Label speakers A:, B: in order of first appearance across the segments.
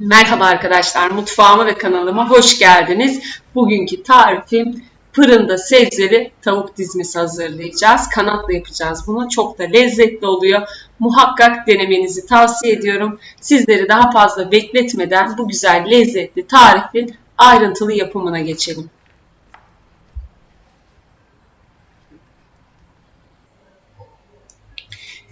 A: Merhaba arkadaşlar, mutfağıma ve kanalıma hoş geldiniz. Bugünkü tarifim fırında sebzeli tavuk dizmesi hazırlayacağız. Kanatla yapacağız bunu. Çok da lezzetli oluyor. Muhakkak denemenizi tavsiye ediyorum. Sizleri daha fazla bekletmeden bu güzel lezzetli tarifin ayrıntılı yapımına geçelim.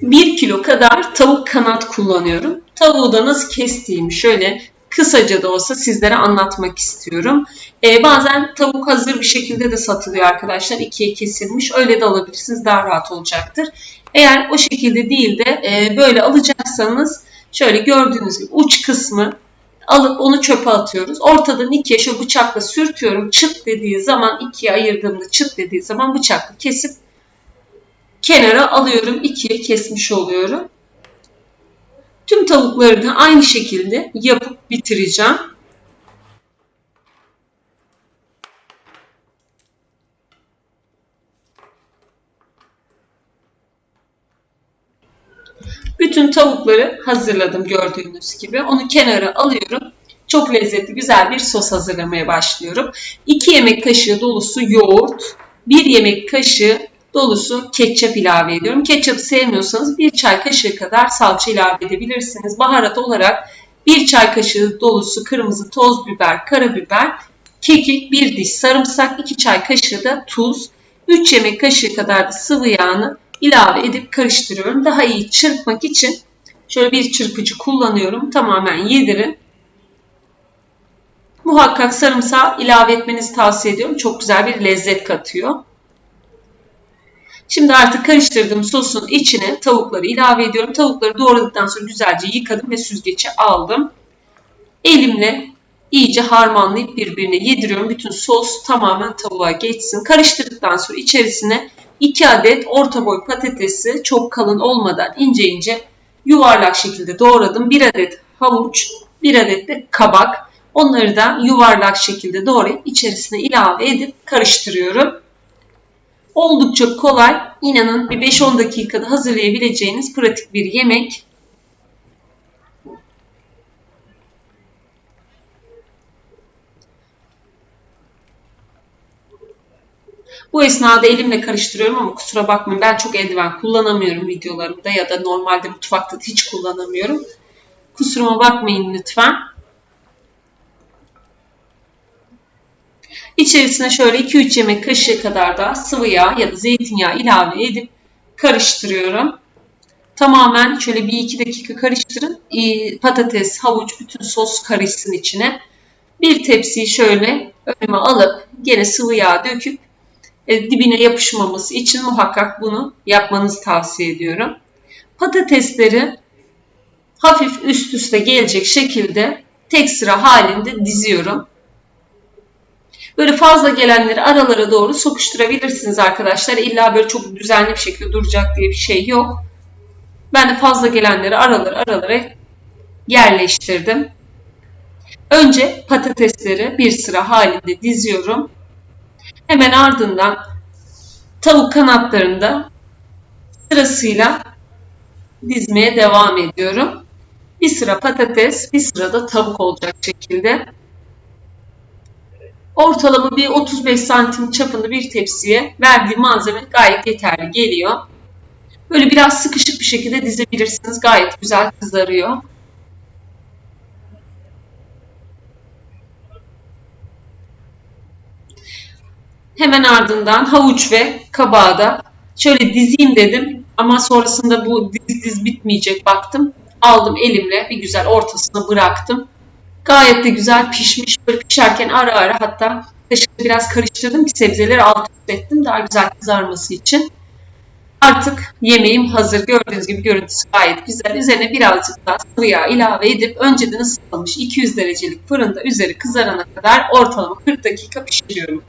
A: 1 kilo kadar tavuk kanat kullanıyorum. Tavuğu da nasıl kestiğimi şöyle kısaca da olsa sizlere anlatmak istiyorum. Ee, bazen tavuk hazır bir şekilde de satılıyor arkadaşlar. ikiye kesilmiş. Öyle de alabilirsiniz. Daha rahat olacaktır. Eğer o şekilde değil de e, böyle alacaksanız şöyle gördüğünüz gibi uç kısmı alıp onu çöpe atıyoruz. Ortadan ikiye şu bıçakla sürtüyorum. Çıt dediği zaman ikiye ayırdığımda çıt dediği zaman bıçakla kesip kenara alıyorum. ikiye kesmiş oluyorum. Tüm tavukları da aynı şekilde yapıp bitireceğim. Bütün tavukları hazırladım gördüğünüz gibi. Onu kenara alıyorum. Çok lezzetli güzel bir sos hazırlamaya başlıyorum. 2 yemek kaşığı dolusu yoğurt, 1 yemek kaşığı dolusu ketçap ilave ediyorum. Ketçapı sevmiyorsanız bir çay kaşığı kadar salça ilave edebilirsiniz. Baharat olarak bir çay kaşığı dolusu kırmızı toz biber, karabiber, kekik, bir diş sarımsak, iki çay kaşığı da tuz, 3 yemek kaşığı kadar da sıvı yağını ilave edip karıştırıyorum. Daha iyi çırpmak için şöyle bir çırpıcı kullanıyorum. Tamamen yedirin. Muhakkak sarımsağı ilave etmenizi tavsiye ediyorum. Çok güzel bir lezzet katıyor. Şimdi artık karıştırdığım sosun içine tavukları ilave ediyorum. Tavukları doğradıktan sonra güzelce yıkadım ve süzgece aldım. Elimle iyice harmanlayıp birbirine yediriyorum. Bütün sos tamamen tavuğa geçsin. Karıştırdıktan sonra içerisine 2 adet orta boy patatesi çok kalın olmadan ince ince yuvarlak şekilde doğradım. 1 adet havuç, 1 adet de kabak. Onları da yuvarlak şekilde doğrayıp içerisine ilave edip karıştırıyorum. Oldukça kolay, inanın bir 5-10 dakikada hazırlayabileceğiniz pratik bir yemek. Bu esnada elimle karıştırıyorum ama kusura bakmayın ben çok eldiven kullanamıyorum videolarımda ya da normalde mutfakta hiç kullanamıyorum. Kusuruma bakmayın lütfen. İçerisine şöyle 2-3 yemek kaşığı kadar da sıvı yağ ya da zeytinyağı ilave edip karıştırıyorum. Tamamen şöyle bir iki dakika karıştırın. Patates, havuç, bütün sos karışsın içine. Bir tepsiyi şöyle önüme alıp gene sıvı yağ döküp e, dibine yapışmaması için muhakkak bunu yapmanızı tavsiye ediyorum. Patatesleri hafif üst üste gelecek şekilde tek sıra halinde diziyorum. Böyle fazla gelenleri aralara doğru sokuşturabilirsiniz arkadaşlar. İlla böyle çok düzenli bir şekilde duracak diye bir şey yok. Ben de fazla gelenleri aralara aralara yerleştirdim. Önce patatesleri bir sıra halinde diziyorum. Hemen ardından tavuk kanatlarını da sırasıyla dizmeye devam ediyorum. Bir sıra patates, bir sıra da tavuk olacak şekilde ortalama bir 35 santim çapında bir tepsiye verdiğim malzeme gayet yeterli geliyor. Böyle biraz sıkışık bir şekilde dizebilirsiniz. Gayet güzel kızarıyor. Hemen ardından havuç ve kabağı da şöyle dizeyim dedim. Ama sonrasında bu diz diz bitmeyecek baktım. Aldım elimle bir güzel ortasına bıraktım. Gayet de güzel pişmiş. Böyle pişerken ara ara hatta kaşıkla biraz karıştırdım ki sebzeleri alt üst ettim daha güzel kızarması için. Artık yemeğim hazır. Gördüğünüz gibi görüntüsü gayet güzel. Üzerine birazcık daha sıvı yağ ilave edip önceden ısıtılmış 200 derecelik fırında üzeri kızarana kadar ortalama 40 dakika pişiriyorum.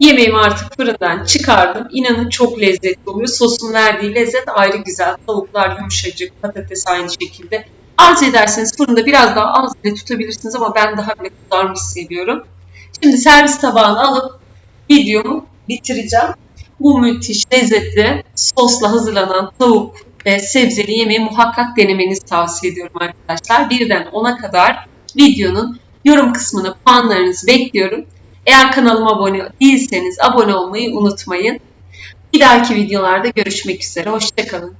A: Yemeğimi artık fırından çıkardım. İnanın çok lezzetli oluyor. Sosun verdiği lezzet ayrı güzel. Tavuklar yumuşacık, patates aynı şekilde. Arzu ederseniz fırında biraz daha az bile tutabilirsiniz ama ben daha bile kızarmış seviyorum. Şimdi servis tabağına alıp videomu bitireceğim. Bu müthiş lezzetli sosla hazırlanan tavuk e, sebzeli yemeği muhakkak denemenizi tavsiye ediyorum arkadaşlar. Birden 10'a kadar videonun yorum kısmına puanlarınızı bekliyorum. Eğer kanalıma abone değilseniz abone olmayı unutmayın. Bir dahaki videolarda görüşmek üzere. Hoşçakalın.